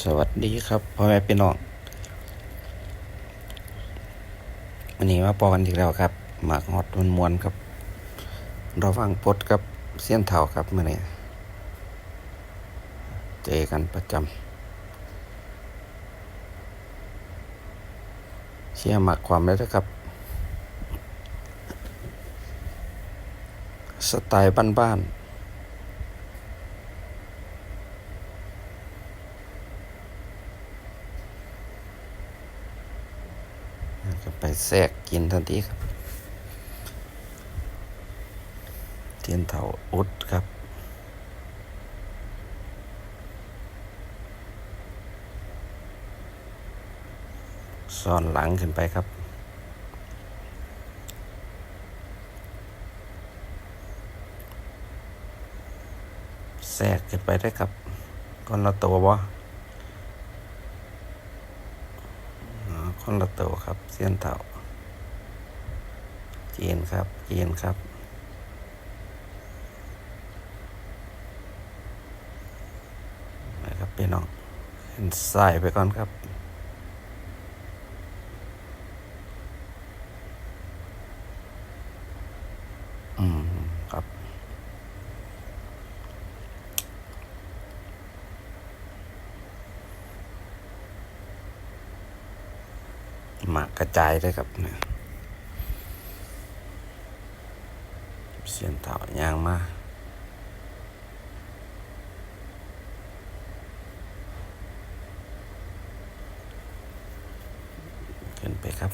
สวัสดีครับพ่อแม่พี่น้องวันนี้มาปอกันอีกแล้วครับหมากฮอดมวนมวนๆครับเราฟังปลดกับเสี้ยนเท่าครับเมื่อนี้เจอกันประจำเชียหมักความเลยนะครับ สไตล์บ้านๆ ก็ ไปแทรกกินทันทีครับ เทียนเถาอุดครับซ่อนหลังขึ้นไปครับ แทรกขึ้นไปได้ครับก่อนละตัวบ่ อ๋อ คนละตัวครับ เสี้ยนเต่าเจียนครับเจียนครับนะครับพี่น้องเห็นใส่ไปก่อนครับ หมากกระจายเลยครับเนี่ยเสียนเต่ายางมาขึ้นไปครับ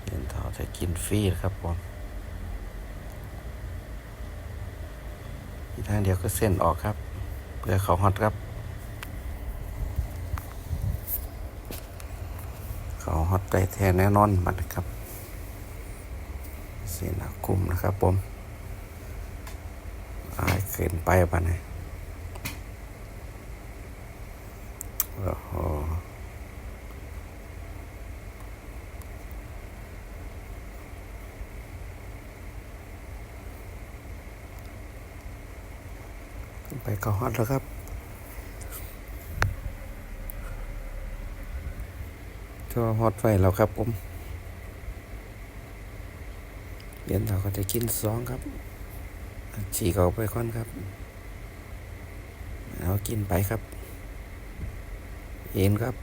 เสียนเต่าจะกินฟรีครับผมอีกทางเดียวก็เส้นออกครับ เพื่อเขาฮอตครับ เขาฮอตได้แท้แน่นอนบัดนครับเสีนาคุมนะครับผมอายเกินไปบัดนี้โอ้โหไปเขาฮอตแล้วครับ ก็ฮอตไฟแล้วครับผมเดี๋ยวเราก็จะกินสองครับฉีกออกไปก่อนครับเอากินไปครับ เอ็นครับ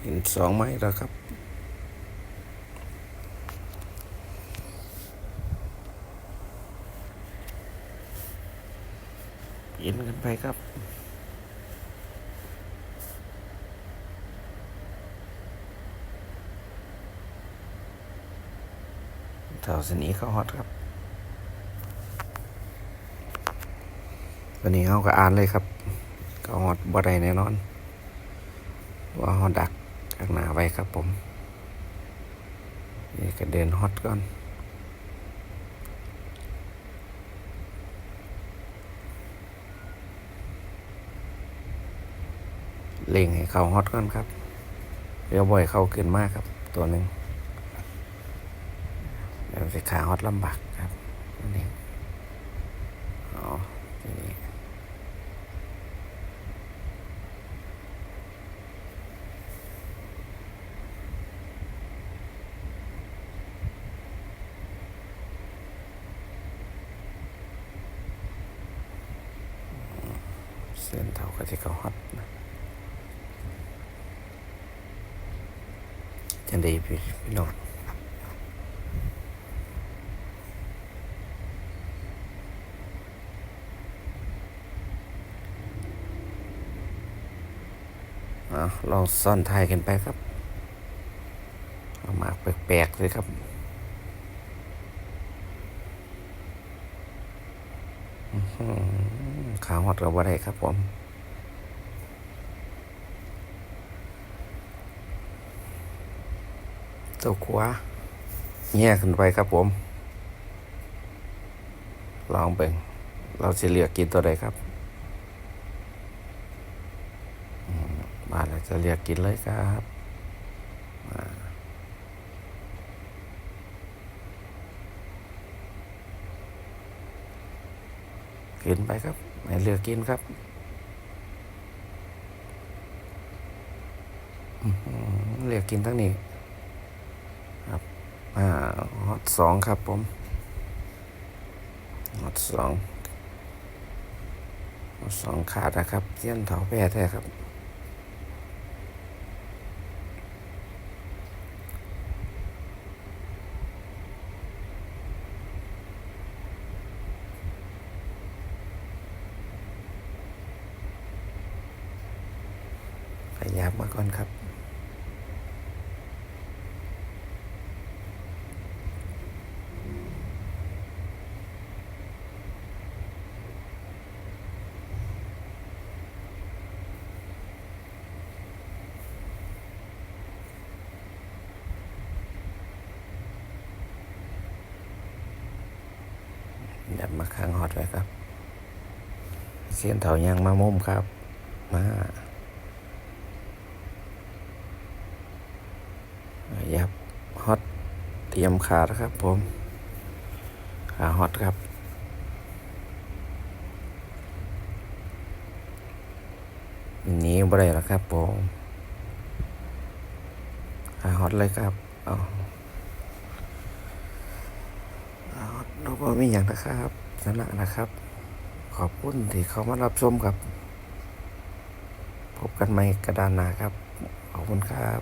เห็นสองไม้แล้วครับ เอ็นกันไปครับแถวสนีเขาฮอตครับ วันนี้เขาก็อ่านเลยครับเขาฮอตบ่ได้แน่นอน ว่าฮอตดักข้างหน้าไว้ครับผม นี่ก็เดินฮอตก่อน เล่งให้เขาฮอตก่อนครับเดี๋ยวบ่อยเข้าขึ้นมากครับ ตัวหนึ่งเดี๋ยวจะขาฮอตลำบากครับนี่อ๋อทีนี้เส้นเท่ากับที่เขาฮอตนะ จังดีพี่พี่น้องลองซ่อนทายกันไปครับเอามากแปลกๆเลยครับอื้อหือขาวหอดกับว่าได้ครับผม ตัวขวาแง่ขึ้นไปครับผม ลองเป็นเราจะเลือกกินตัวใดครับมาเราจะเลือกกินเลยครับกินไปครับให้เลือกกินครับเลือกกินทั้งนี้ อ่าฮอตสองครับผมฮอตสองฮอตสองขาดนะครับเสี้ยนเถาแพร่แท้ครับขยับมาก่อนครับ ยับมาข้างฮอตไว้ครับ เสียนเถายังมามุมครับ มายับฮอตเตรียมขาแล้วครับผม ขาฮอตครับนี้บ่ได้แล้วครับผมขาฮอตเลยครับอาขาฮอต เราก็มีอย่างนะครับสนะนะครับ ขอบคุณที่เขามารับชมครับ พบกันใหม่กระดานหนาครับ ขอบคุณครับ